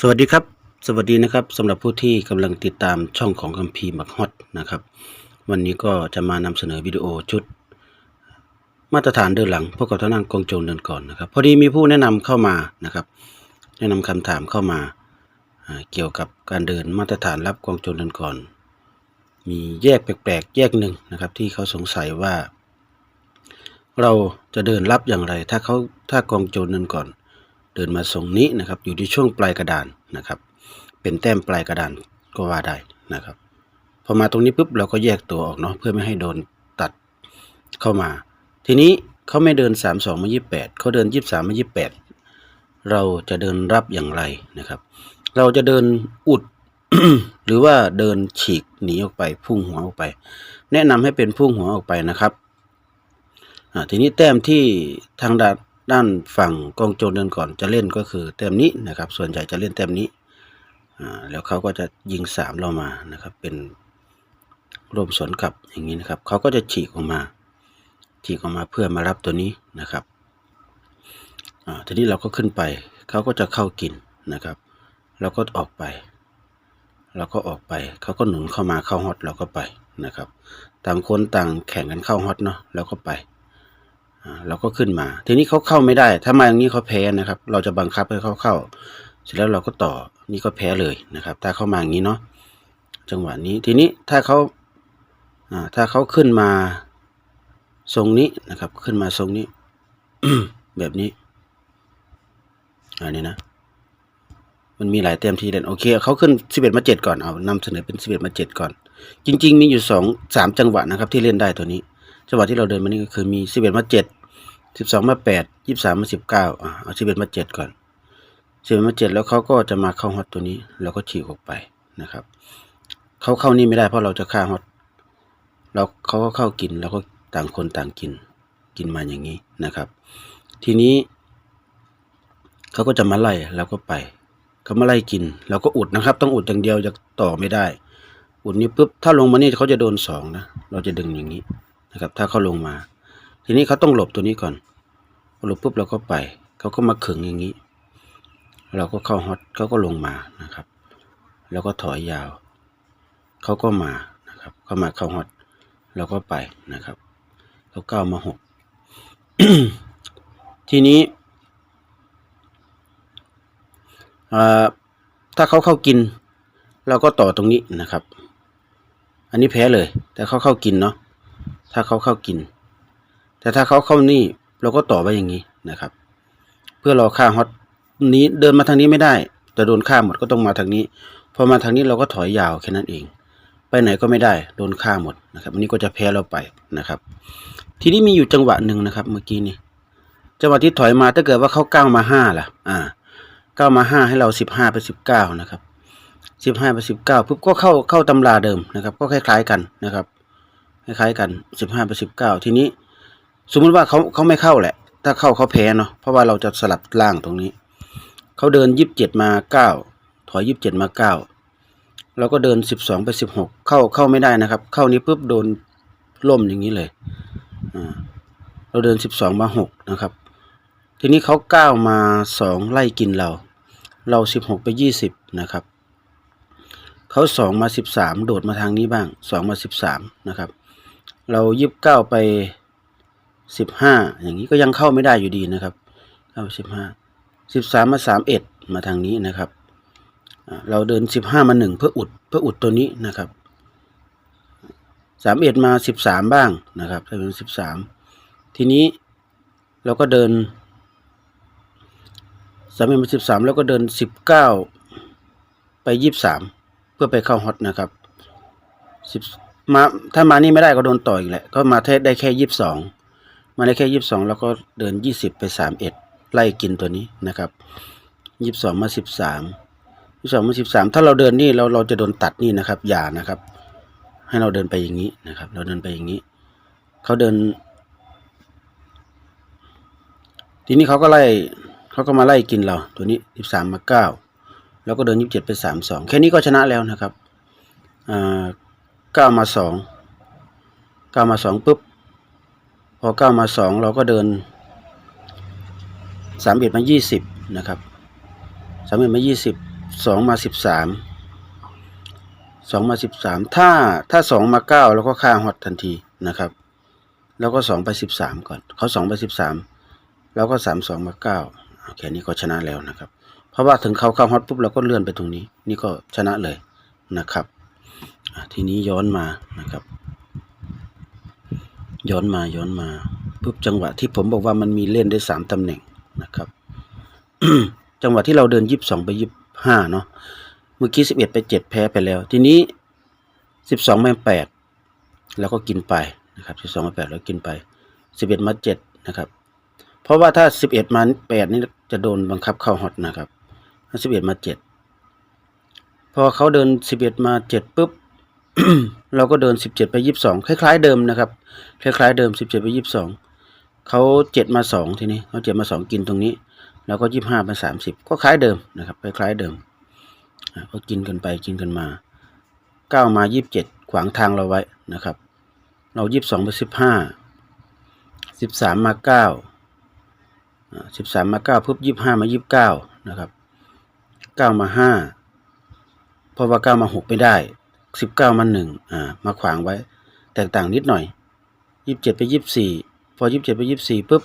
สวัสดีครับ สวัสดีนะครับสำหรับผู้ที่กำลังติดตามช่องของคัมภีร์มักฮอตนะครับ วันนี้ก็จะมานำเสนอวิดีโอชุด มาตรฐานเดินหลังพวกกับท่านั่งกองโจรเดินก่อนนะครับ พอดีมีผู้แนะนำเข้ามานะครับ แนะนำคำถามเข้ามาอ่าเกี่ยวกับการเดินมาตรฐานรับกองโจรเดินก่อน มีแยกแปลกๆ แยกหนึ่งนะครับ ที่เขาสงสัยว่า เราจะเดินรับอย่างไร ถ้าเขาถ้ากองโจรเดินก่อน เดินมาทรงนี้นะครับ อยู่ที่ช่วงปลายกระดานนะครับ เป็นแต้มปลายกระดานก็ว่าได้นะครับพอมาตรงนี้ปุ๊บเราก็แยกตัวออกเนาะเพื่อไม่ให้โดนตัดเข้ามา ทีนี้เขาไม่เดิน 3 2 มา 28เขาเดิน 23 มา 28 เราจะเดินรับอย่างไรนะครับ เราจะเดินอุด หรือว่าเดินฉีกหนีออกไปพุ่งหัวออกไป แนะนำให้เป็นพุ่งหัวออกไปนะครับทีนี้แต้มที่ทางด้าน ด้านฝั่งกองโจรเดินก่อนจะเล่นก็คือแต้มนี้นะครับ ส่วนใหญ่จะเล่นแต้มนี้แล้วเขาก็จะยิงสามเรามานะครับ เป็นร่วมสวนกลับอย่างนี้นะครับ เขาก็จะฉีกออกมาฉีกออกมาเพื่อมารับตัวนี้นะครับอ่าทีนี้เราก็ขึ้นไป เขาก็จะเข้ากินนะครับเราก็ออกไปเราก็ออกไป เขาก็หนุนเข้ามาเข้าฮอตเราก็ไปนะครับ ต่างคนต่างแข่งกันเข้าฮอตเนาะเราก็ไป เราก็ขึ้นมา ทีนี้เขาเข้าไม่ได้ ถ้ามาอย่างนี้เขาแพ้นะครับ เราจะบังคับให้เขาเข้า เสร็จแล้วเราก็ต่อ นี่ก็แพ้เลยนะครับ ถ้าเข้ามาอย่างนี้เนาะ จังหวะนี้ ทีนี้ถ้าเขาถ้าเขาขึ้นมาทรงนี้นะครับ ขึ้นมาทรงนี้ แบบนี้ อันนี้นะ มันมีหลายเต็มที่เด่นโอเค เขาขึ้นสิบเอ็ดมาเจ็ดก่อน เอานำเสนอเป็นสิบเอ็ดมาเจ็ดก่อน จริง ๆ มีอยู่สองสามจังหวะนะครับ ที่เล่นได้ตัวนี้ จังหวะที่เราเดินมานี่ก็คือมีสิบเอ็ดมาเจ็ด สิบสองมาแปดยี่สามมาสิบเก้าอะเอาสิบเอ็ดมาเจ็ดก่อนสิบเอ็ดมาเจ็ดแล้วเขาก็จะมาเข้าฮอตตัวนี้แล้วก็ฉีกออกไปนะครับเขาเข้านี่ไม่ได้เพราะเราจะฆ่าฮอตเราเขาก็เข้ากินแล้วก็ต่างคนต่างกินกินมาอย่างนี้นะครับ ทีนี้เขาก็จะมาไล่แล้วก็ไปเขามาไล่กิน เราก็อุดนะครับ ต้องอุดอย่างเดียวจะต่อไม่ได้ อุดนี้ปุ๊บถ้าลงมานี่เขาจะโดนสองนะเราจะดึงอย่างนี้นะครับ ถ้าเขาลงมา ทีนี้เขาต้องหลบตัวนี้ก่อนหลบปุ๊บเราก็ไป เขาก็มาขึงอย่างนี้ เราก็เข้าฮอตเขาก็ลงมานะครับ แล้วก็ถอยยาว เขาก็มานะครับ เข้ามาเข้าฮอตเราก็ไปนะครับเขาก้าวมาหกทีนี้ถ้าเขาเข้ากิน เราก็ต่อตรงนี้นะครับ อันนี้แพ้เลย แต่เขาเข้ากินเนาะถ้าเขาเข้ากิน แต่ถ้าเขาเข้านี่เราก็ต่อไปอย่างนี้นะครับ เพื่อรอค่าฮอตนี้เดินมาทางนี้ไม่ได้ แต่โดนฆ่าหมดก็ต้องมาทางนี้พอมาทางนี้เราก็ถอยยาวแค่นั้นเอง ไปไหนก็ไม่ได้โดนฆ่าหมดนะครับอันนี้ก็จะแพ้เราไปนะครับ ทีนี้มีอยู่จังหวะหนึ่งนะครับ เมื่อกี้นี่จังหวะที่ถอยมาถ้าเกิดว่าเขาก้าวมาห้าล่ะ อ่าก้าวมาห้าให้เราสิบห้าไปสิบเก้านะครับสิบห้าไปสิบเก้าปุ๊บก็เข้าเข้าตำราเดิมนะครับ ก็คล้ายๆกันนะครับ คล้ายๆกันสิบห้าไปสิบเก้าทีนี้ สมมุติว่าเขาเขาไม่เข้าแหละ ถ้าเข้าเขาแพ้เนาะเพราะว่าเราจะสลับล่างตรงนี้ เขาเดินยี่สิบเจ็ดมาเก้าถอยยี่สิบเจ็ดมาเก้าเราก็เดินสิบสองไปสิบหกเข้าเข้าไม่ได้นะครับ เข้านี้ปุ๊บโดนล่มอย่างนี้เลยเราเดินสิบสองมาหกนะครับ ทีนี้เขาเก้ามาสองไล่กินเรา เราสิบหกไปยี่สิบนะครับเขาสองมาสิบสามโดดมาทางนี้บ้างสองมาสิบสามนะครับ เรายีิบเก้าไป สิบห้าอย่างนี้ก็ยังเข้าไม่ได้อยู่ดีนะครับ เข้าสิบห้าสิบสามมาสามเอ็ดมาทางนี้นะครับ เราเดินสิบห้ามาหนึ่งเพื่ออุดเพื่ออุดตัวนี้นะครับสามเอ็ดมาสิบสามบ้างนะครับถ้าเป็นสิบสามทีนี้เราก็เดินสามเอ็ดมาสิบสามแล้วก็เดินสิบเก้าไปยี่สิบสามเพื่อไปเข้าฮอตนะครับสิบมาถ้ามานี่ไม่ได้ก็โดนต่ออีกแหละก็มาแค่ได้แค่ยี่สิบสอง มาได้แค่ยี่สิบสองแล้วก็เดินยี่สิบไปสามเอ็ดไล่กินตัวนี้นะครับยี่สิบสองมาสิบสามยี่สิบสองมาสิบสามถ้าเราเดินนี่เราเราจะโดนตัดนี่นะครับ อย่านะครับ ให้เราเดินไปอย่างนี้นะครับ เราเดินไปอย่างนี้เขาเดิน ทีนี้เขาก็ไล่เขาก็มาไล่กินเรา ตัวนี้สิบสามมาเก้าแล้วก็เดินยี่สิบเจ็ดไปสามสองแค่นี้ก็ชนะแล้วนะครับอ่าเก้ามาสองเก้ามาสองปุ๊บ อเก้ามาสองเราก็เดินสามเอ็ดมายี่สิบนะครับสามเอ็ดมายี่สิบสองมาสิบสามสองมาสิบสามถ้าถ้าสองมาเก้าแล้วก็ค่าฮอตทันทีนะครับ แล้วก็สองไปสิบสามก่อนเขาสองไปสิบสามแล้วก็สามสองมาเก้าแค่นี้ก็ชนะแล้วนะครับ เพราะว่าถึงเขาเข้าฮอตปุ๊บเราก็เลื่อนไปตรงนี้ นี่ก็ชนะเลยนะครับ ทีนี้ย้อนมานะครับ ย้อนมาย้อนมาปุ๊บจังหวะที่ผมบอกว่ามันมีเล่นได้สามตำแหน่งนะครับ จังหวะที่เราเดินยี่สิบสองไปยี่สิบห้าเนาะเมื่อกี้สิบเอ็ดไปเจ็ดแพ้ไปแล้ว ทีนี้สิบสองมาแปดแล้วก็กินไปนะครับสิบสองมาแปดแล้วกินไปสิบเอ็ดมาเจ็ดนะครับเพราะว่าถ้าสิบเอ็ดมาแปดนี่จะโดนบังคับเข้าฮอตนะครับถ้าสิบเอ็ดมาเจ็ดพอเขาเดินสิบเอ็ดมาเจ็ดปุ๊บ เราก็เดินสิบเจ็ดไปยี่สิบสองคล้ายๆเดิมนะครับ คล้ายๆเดิมสิบเจ็ดไปยี่สิบสองเขาเจ็ดมาสองทีนี้เขาเจ็ดมาสองกินตรงนี้ แล้วก็ยี่ห้ามาสามสิบก็คล้ายเดิมนะครับคล้ายๆเดิมก็กินกันไปกินกันมาเก้ามายี่สิบเจ็ดขวางทางเราไว้นะครับ เรายี่สิบสองไปสิบห้าสิบสามาเก้าสิบสามาเก้าปุ๊บยี่ห้ามายี่สิบเก้านะครับเก้ามาห้าเพราะว่าเก้ามาหกไม่ได้ สิบเก้ามาหนึ่งอ่ามาขวางไว้ แตกต่างนิดหน่อยยี่สิบเจ็ดไปยี่สิบสี่พอยี่สิบเจ็ดไปยี่สิบสี่ปุ๊บ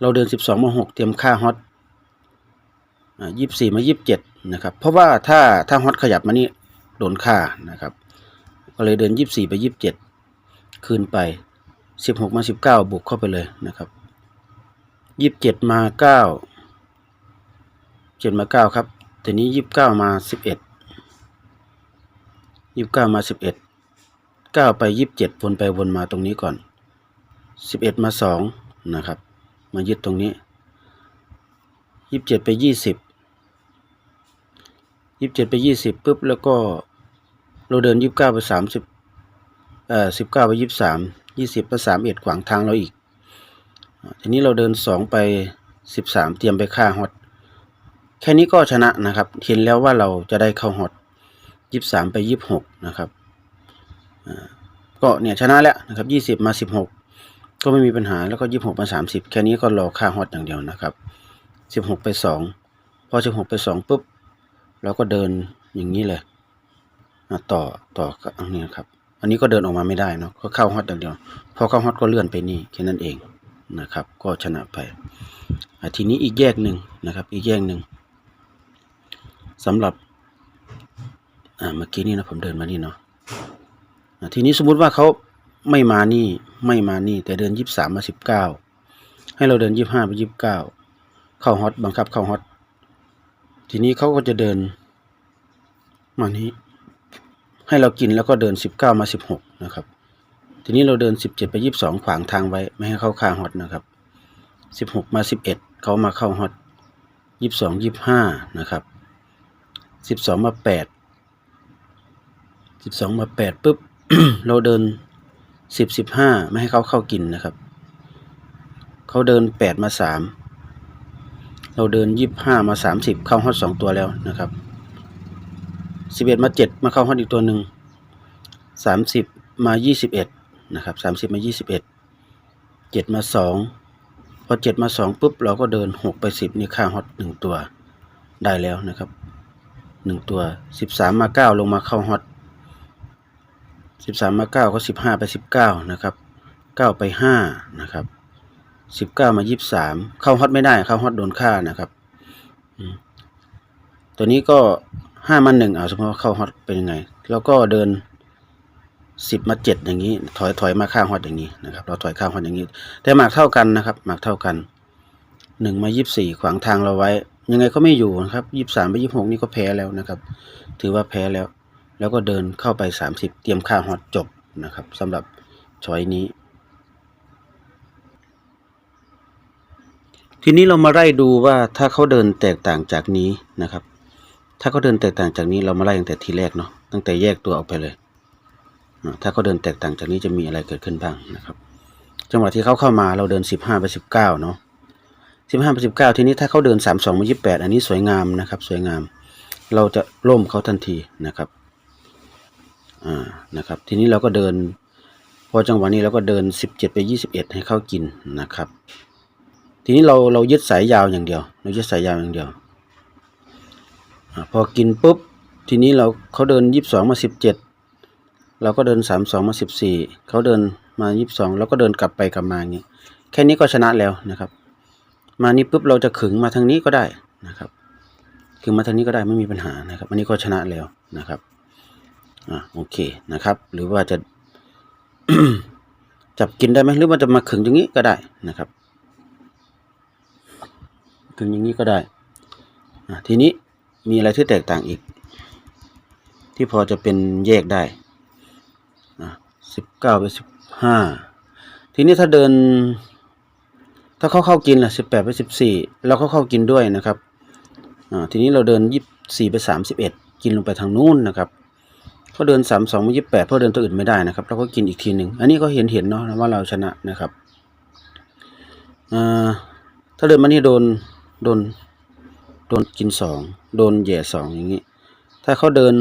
เราเดินสิบสองมาหกเตรียมค่าฮอตอ่ายี่สิบสี่มายี่สิบเจ็ดนะครับ เพราะว่าถ้าถ้าฮอตขยับมานี่โดนค่านะครับ ก็เลยเดินยี่สิบสี่ไปยี่สิบเจ็ดคืนไปสิบหกมาสิบเก้าบวกเข้าไปเลยนะครับยี่สิบเจ็ดมาเก้าเจ็ดมาเก้าครับทีนี้ยี่สิบเก้ามาสิบเอ็ด ยี่สิบเก้ามาสิบเอ็ดเก้าไปยี่สิบเจ็ดวนไปวนมาตรงนี้ก่อนสิบเอ็ดมาสองนะครับ มายึดตรงนี้ยี่สิบเจ็ดไปยี่สิบยี่สิบเจ็ดไปยี่สิบปุ๊บแล้วก็เราเดินยี่สิบเก้าไปสามสิบเอ่อสิบเก้าไปยี่สิบสามยี่สิบไปสามเอ็ดขวางทางเราอีกทีนี้เราเดินสองไปสิบสามเตรียมไปฆ่าฮอตแค่นี้ก็ชนะนะครับเห็นแล้วว่าเราจะได้เข้าฮอต ยี่สิบสามไปยี่สิบหกนะครับก็เนี่ยชนะแล้วนะครับยี่สิบมาสิบหกก็ไม่มีปัญหาแล้วก็ยี่หกมาสามสิบแค่นี้ก็รอค่าฮอตอย่างเดียวนะครับสิบหกไปสองพอสิบหกไปสองปุ๊บเราก็เดินอย่างนี้เลยต่อต่อกับอันนี้ครับ อันนี้ก็เดินออกมาไม่ได้เนาะก็เข้าฮอตอย่างเดียวพอเข้าฮอตก็เลื่อนไปนี่แค่นั้นเองนะครับ ก็ชนะไปทีนี้อีกแยกหนึ่งนะครับ อีกแยกหนึ่งสำหรับ อ่าเมื่อกี้นี่นะผมเดินมานี่เนาะะทีนี้สมมุติว่าเขาไม่มานี่ไม่มานี่ แต่เดินยี่สามมาสิบเก้าให้เราเดินยี่ห้าไปยี่บเก้าเข้าฮอตบังคับเข้าฮอตทีนี้เขาก็จะเดินมานี้ ให้เรากินแล้วก็เดินสิบเก้ามาสิบหกนะครับ ทีนี้เราเดินสิบเจ็ดไปยี่สิบสองขวางทางไว้ ไม่ให้เข้าคาฮอตนะครับสิบหกมาสิบเอ็ดเขามาเข้าฮอตยี่สิบสองยี่บห้านะครับสิบสองมาแปด สิบสองมาแปดปุ๊บ เราเดินสิบสิบห้าไม่ให้เขาเข้ากินนะครับ เขาเดินแปดมาสามเราเดินยี่บห้ามาสามสิบเข้าฮอตสองตัวแล้วนะครับสิบเอ็ดมาเจ็ดมาเข้าฮอตอีกตัวหนึ่งสามสิบมายี่สิบเอ็ดนะครับสามสิบมายี่สิบเอ็ดเจ็ดมาสองพอเจ็ดมาสองปุ๊บ เราก็เดินหกไปสิบนี่ค่าฮอตหนึ่งตัวได้แล้วนะครับหนึ่งตัวสิบสามมาเก้าลงมาเข้าฮอต สิบสามมาเก้าก็สิบห้าไปสิบเก้านะครับเก้าไปห้านะครับสิบเก้ามายี่สิบสามเข้าฮอตไม่ได้เข้าฮอตโดนค่านะครับตัวนี้ก็ห้ามาหนึ่งเอาสมมติว่าเข้าฮอตเป็นยังไง แล้วก็เดินสิบมาเจ็ดอย่างนี้ ถอยถอยมาข้างฮอตอย่างนี้นะครับ เราถอยข้างฮอตอย่างนี้ แต่หมากเท่ากันนะครับ หมากเท่ากันหนึ่งมายี่สิบสี่ขวางทางเราไว้ ยังไงก็ไม่อยู่นะครับยี่สิบสามไปยี่สิบหกนี่ก็แพ้แล้วนะครับ ถือว่าแพ้แล้ว แล้วก็เดินเข้าไป 30 เตรียมค่าฮอตจบนะครับสำหรับช้อยนี้ ทีนี้เรามาไล่ดูว่าถ้าเขาเดินแตกต่างจากนี้นะครับ ถ้าเขาเดินแตกต่างจากนี้เรามาไล่ตั้งแต่ทีแรกเนาะตั้งแต่แยกตัวออกไปเลย ถ้าเขาเดินแตกต่างจากนี้จะมีอะไรเกิดขึ้นบ้างนะครับจังหวะที่เขาเข้ามาเราเดิน 15 ไป 19 เนาะ15 ไป 19 ทีนี้ถ้าเขาเดิน 32มา28 อันนี้สวยงามนะครับ สวยงาม เราจะล่มเขาทันทีนะครับ อ่านะครับ ทีนี้เราก็เดิน พอจังหวะนี้เราก็เดินสิบเจ็ดไปยี่สิบเอ็ดให้เข้ากินนะครับ ทีนี้เราเรายึดสายยาวอย่างเดียว เรายึดสายยาวอย่างเดียวอพอกินปุ๊บ ทีนี้เราเขาเดินยี่สิบสองมาสิบเจ็ดเราก็เดินสามสองมาสิบสี่เขาเดินมายี่สิบสองเราก็เดินกลับไปกลับมาอย่างนี้ แค่นี้ก็ชนะแล้วนะครับ มานี่ปุ๊บเราจะขึงมาทางนี้ก็ได้นะครับ ขึงมาทางนี้ก็ได้ไม่มีปัญหานะครับ อันนี้ก็ชนะแล้วนะครับ อ่าโอเคนะครับ หรือว่าจะจับกินได้ไหมหรือว่าจะมาขึงอย่างนี้ก็ได้นะครับขึงอย่างนี้ก็ได้อ่าทีนี้มีอะไรที่แตกต่างอีก ที่พอจะเป็นแยกได้อ่าสิบเก้าไปสิบห้าทีนี้ถ้าเดิน ถ้าเขาเข้ากินล่ะสิบแปดไปสิบสี่เราก็เข้ากินด้วยนะครับอ่าทีนี้เราเดินยี่สี่ไปสามสิบเอ็ดกินลงไปทางนู้นนะครับ เขาเดินสามสองมยี่แปดเพราะเดินตัวอื่นไม่ได้นะครับเราก็กินอีกทีหนึ่งอันนี้ก็เห็นเห็นเนาะว่าเราชนะนะครับอ่าถ้าเดินมานี่โดนโดนโดนกินสองโดนแย่สองอย่างนี้ ถ้าเขาเดิน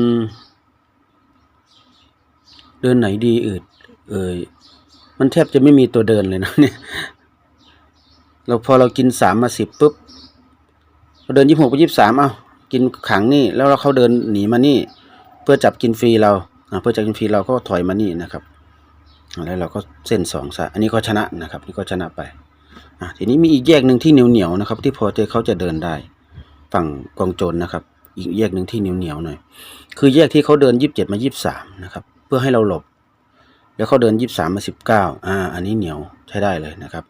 เดินไหนดีอืดเอ่ยมันแทบจะไม่มีตัวเดินเลยนะเนี่ยเราพอเรากินสามมาสิบปุ๊บเราเดินยี่หกไปยี่สามเอากินขังนี่แล้วเราเขาเดินหนีมานี่ เพื่อจับกินฟรีเราเพื่อจับกินฟรีเราก็ถอยมานี่นะครับอ่าแล้วเราก็เส้นสองซะอันนี้ก็ชนะนะครับ นี่ก็ชนะไปะทีนี้มีอีกแยกหนึ่งที่เหนียวเหนียวๆนะครับ ที่พอเจเขาจะเดินได้ ฝั่งกองโจรนะครับ อีกแยกหนึ่งที่เหนียวเหนียวๆหน่อยคือแยกที่เขาเดินยี่สิบเจ็ดมายี่สิบสามนะครับ เพื่อให้เราหลบ แล้วเขาเดินยี่สิบสามมาสิบเก้าอ่า อันนี้เหนียวใช้ได้เลยนะครับ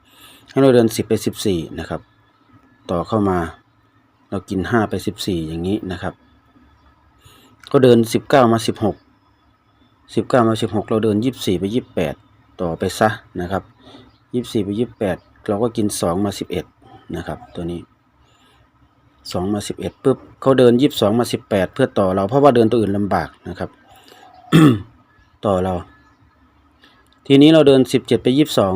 ให้เราเดินสิบไปสิบสี่นะครับ ต่อเข้ามา เรากินห้าไปสิบสี่อย่างนี้นะครับ ก็เดินสิบเก้ามาสิบหกสิบเก้ามาสิบหกเราเดินยี่สิบสี่ไปยี่สิบแปดต่อไปซะนะครับยี่สิบสี่ไปยี่สิบแปดเราก็กินสองมาสิบเอ็ดนะครับ ตัวนี้สองมาสิบเอ็ดปุ๊บเขาเดินยี่สิบสองมาสิบแปดเพื่อต่อเราเพราะว่าเดินตัวอื่นลำบากนะครับ ต่อเรา ทีนี้เราเดินสิบเจ็ดไปยี่สิบสอง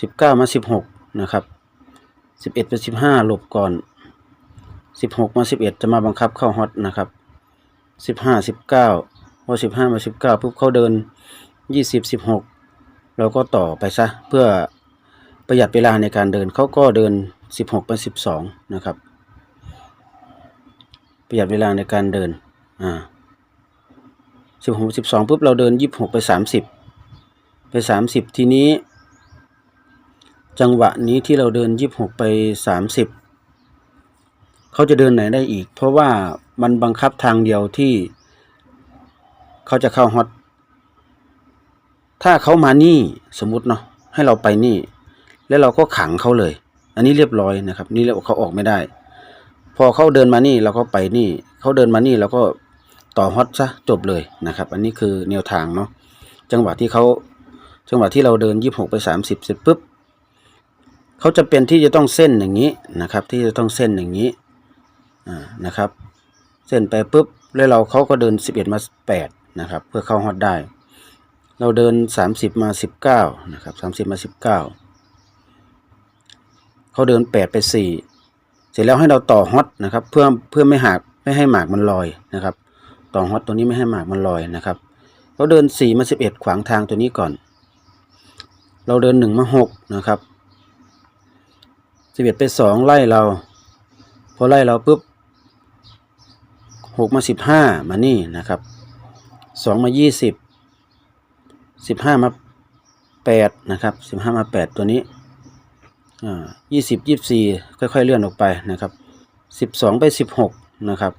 สิบเก้ามาสิบหกนะครับสิบเอ็ดไปสิบห้าหลบก่อนสิบหกมาสิบเอ็ดจะมาบังคับเข้าฮอตนะครับ สิบห้าสิบเก้าพอสิบห้ามาสิบเก้าปุ๊บเขาเดินยี่สิบสิบหกเราก็ต่อไปซะเพื่อประหยัดเวลาในการเดินเขาก็เดินสิบหกไปสิบสองนะครับ ประหยัดเวลาในการเดินอ่าสิบหกสิบสองปุ๊บเราเดินยี่สิบหกไปสามสิบไปสามสิบทีนี้ จังหวะนี้ที่เราเดินยี่สิบหกไปสามสิบ เขาจะเดินไหนได้อีก เพราะว่ามันบังคับทางเดียวที่เขาจะเข้าฮอต ถ้าเขามานี่สมมุติเนาะให้เราไปนี่ แล้วเราก็ขังเขาเลย อันนี้เรียบร้อยนะครับ นี่เราเขาออกไม่ได้ พอเขาเดินมานี่เราก็ไปนี่ เขาเดินมานี่เราก็ต่อฮอตซะจบเลยนะครับ อันนี้คือแนวทางเนาะจังหวะที่เขาจังหวะที่เราเดินยี่สิบหกไปสามสิบเสร็จปุ๊บเขาจะเป็นที่จะต้องเส้นอย่างนี้นะครับ ที่จะต้องเส้นอย่างนี้ อ่านะครับ เส้นไปปุ๊บแล้วเราเขาก็เดินสิบเอ็ดมาแปดนะครับ เพื่อเข้าฮอตได้ เราเดินสามสิบมาสิบเก้านะครับสามสิบมาสิบเก้าเขาเดินแปดไปสี่เสร็จแล้วให้เราต่อฮอตนะครับเพื่อเพื่อไม่หักไม่ให้หมากมันลอยนะครับ ต่อฮอตตัวนี้ไม่ให้หมากมันลอยนะครับเขาเดินสี่มาสิบเอ็ดขวางทางตัวนี้ก่อน เราเดินหนึ่งมาหกนะครับสิบเอ็ดไปสองไล่เรา พอไล่เราปุ๊บ หกมาสิบห้ามานี่นะครับสองมายี่สิบสิบห้ามาแปดนะครับสิบห้ามาแปดตัวนี้อ่ายี่สิบยี่สี่ค่อยๆเลื่อนออกไปนะครับสิบสองไปสิบหกนะครับ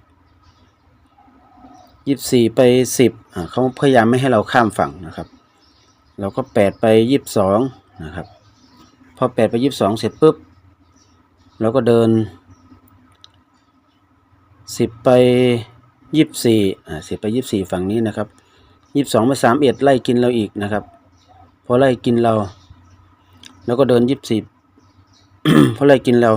ยี่สี่ไปสิบอ่าเขาพยายามไม่ให้เราข้ามฝั่งนะครับเราก็แปดไปยี่สิบสองนะครับพอแปดไปยี่สิบสองเสร็จปุ๊บเราก็เดิน สิบไปยี่สิบสี่อ่าสิบไปยี่สิบสี่ฝั่งนี้นะครับยี่สิบสองไปสามเอ็ดไล่กินเราอีกนะครับ พอไล่กินเรา แล้วก็เดินยี่สิบสี่พอไล่กินเรา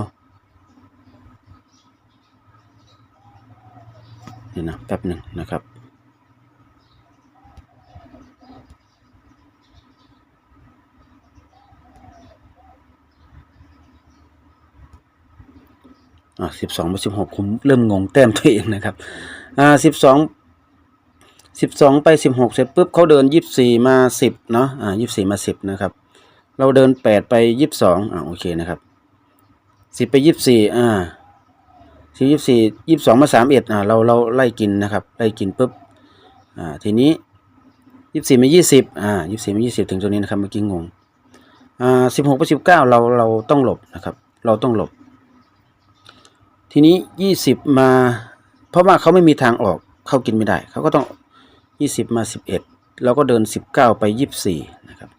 เดี๋ยวนะแป๊บหนึ่งนะครับ อ่าสิบสองไปสิบหกผมเริ่มงงแต้มตัวเองนะครับ อ่าสิบสองสิบสองไปสิบหกเสร็จปุ๊บเขาเดินยี่สิบสี่มาสิบเนาะ อ่ายี่สิบสี่มาสิบนะครับ เราเดินแปดไปยี่สิบสองอ่าโอเคนะครับสิบไปยี่สิบสี่อ่าสี่ยี่สี่ยี่สิบสองมาสามเอ็ดอ่าเราเราไล่กินนะครับ ไล่กินปุ๊บ อ่า ทีนี้ยี่สิบสี่มายี่สิบอ่ายี่สี่มายี่สิบถึงตรงนี้นะครับเมื่อกี้งง อ่าสิบหกไปสิบเก้าเราเราต้องหลบนะครับ เราต้องหลบ ทีนี้ยี่สิบมา เพราะว่าเขาไม่มีทางออกเข้ากินไม่ได้ เขาก็ต้องยี่สิบมาสิบเอ็ดเราก็เดินสิบเก้าไปยี่สี่นะครับ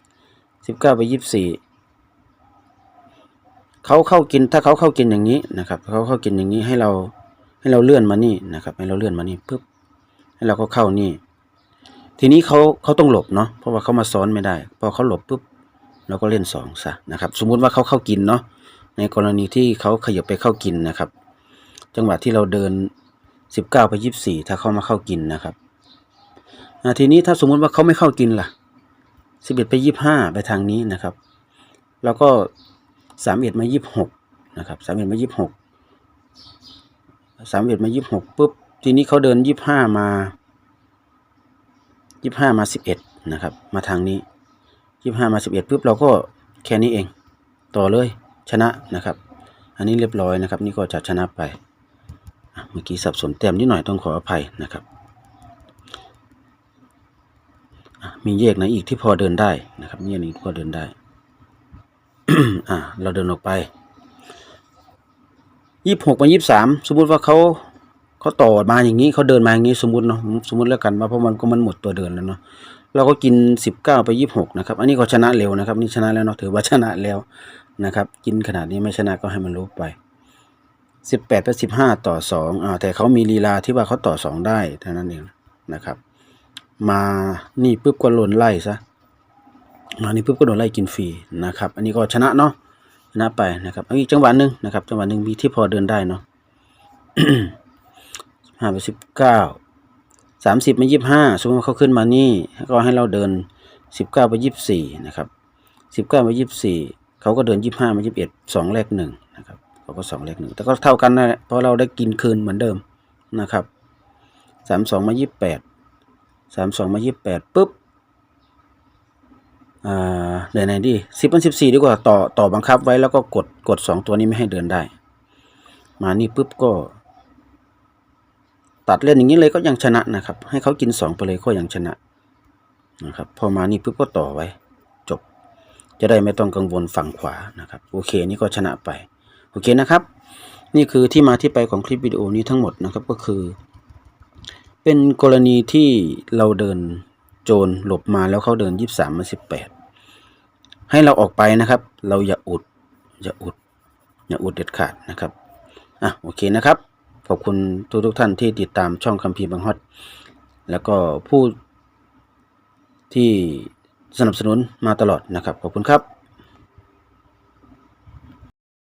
สิบเก้าไปยี่สี่เขาเข้ากินถ้าเขาเข้ากินอย่างนี้นะครับเขาเข้ากินอย่างนี้ให้เราให้เราเลื่อนมานี่นะครับ ให้เราเลื่อนมานี่ปุ๊บให้เราก็เข้านี่ ทีนี้เขาเขาต้องหลบเนาะเพราะว่าเขามาซ้อนไม่ได้ พอเขาหลบปุ๊บเราก็เล่นสองซะนะครับ สมมุติว่าเขาเข้ากินเนาะในกรณีที่เขาขยับไปเข้ากินนะครับ จังหวะที่เราเดินสิบเก้าไปยี่สี่ถ้าเขามาเข้ากินนะครับทีนี้ถ้าสมมุติว่าเขาไม่เข้ากินล่ะสิบเอ็ดไปยี่ห้าไปทางนี้นะครับ แล้วก็สามเอ็ดมายี่หกนะครับสามเอ็ดมายี่หกสามเอ็ดมายี่หกปุ๊บทีนี้เขาเดินยี่ห้ามายี่ห้ามาสิบเอ็ดนะครับ มาทางนี้ยี่ห้ามาสิบเอ็ดปุ๊บเราก็แค่นี้เอง ต่อเลยชนะนะครับ อันนี้เรียบร้อยนะครับ นี่ก็จะชนะไป เมื่อกี้สับสนแต้มนิดหน่อยต้องขออภัยนะครับ มีแยกไหนอีกที่พอเดินได้นะครับมีแยกนี้พอเดินได้ อะเราเดินออกไปยี่หกมายี่สามสมมุติว่าเขาเขาต่อมาอย่างนี้เขาเดินมาอย่างนี้สมมติเนาะสมมติแล้วกันว่าเพราะมันก็มันหมดตัวเดินแล้วเนาะเราก็กินสิบเก้าไปยี่หกนะครับ อันนี้ก็ชนะเร็วนะครับ นี่ชนะแล้วเนาะถือว่าชนะแล้วนะครับ กินขนาดนี้ไม่ชนะก็ให้มันรู้ไป สิบแปดไปสิบห้าต่อสองอ่าแต่เขามีลีลาที่ว่าเขาต่อสองได้เท่านั้นเองนะครับ มานี่ปุ๊บก็หล่นไล่ซะมานี่ปุ๊บก็โดนไล่กินฟรีนะครับ อันนี้ก็ชนะเนาะชนะไปนะครับอีกจังหวะหนึ่งนะครับ จังหวะหนึ่งมีที่พอเดินได้เนาะห้าไปสิบเก้าสามสิบมายี่บห้าสมมติว่าเขาขึ้นมานี่ก็ให้เราเดินสิบเก้าไปยี่สี่นะครับสิบเก้าไปยี่สี่เขาก็เดินยี่บห้ามายี่บเอ็ดสองแรกหนึ่งนะครับ เขาก็สองแรกหนึ่งแต่ก็เท่ากันนะเพราะเราได้กินคืนเหมือนเดิมนะครับสามสองมายี่แปดสามสองมายี่แปดปุ๊บเดินไหนดีสิบเป็นสิบสี่ดีกว่าต่อต่อบังคับไว้แล้วก็กดกดสองตัวนี้ไม่ให้เดินได้ มานี่ปุ๊บก็ ตัดเล่นอย่างนี้เลยก็ยังชนะนะครับ ให้เขากินสองไปเลยก็ยังชนะนะครับพอมานี่ปุ๊บก็ต่อไว้ จบ จะได้ไม่ต้องกังวลฝั่งขวานะครับ โอเคนี่ก็ชนะไป โอเคนะครับ นี่คือที่มาที่ไปของคลิปวิดีโอนี้ทั้งหมดนะครับก็คือ เป็นกรณีที่เราเดินโจรหลบมาแล้วเขาเดินยี่สามมาสิบแปดให้เราออกไปนะครับ เราอย่าอุด อย่าอุด อย่าอุดเด็ดขาดนะครับอะโอเคนะครับ ขอบคุณทุกทุกๆท่านที่ติดตามช่องคัมภีร์บางฮอตแล้วก็ผู้ที่สนับสนุนมาตลอดนะครับ ขอบคุณครับ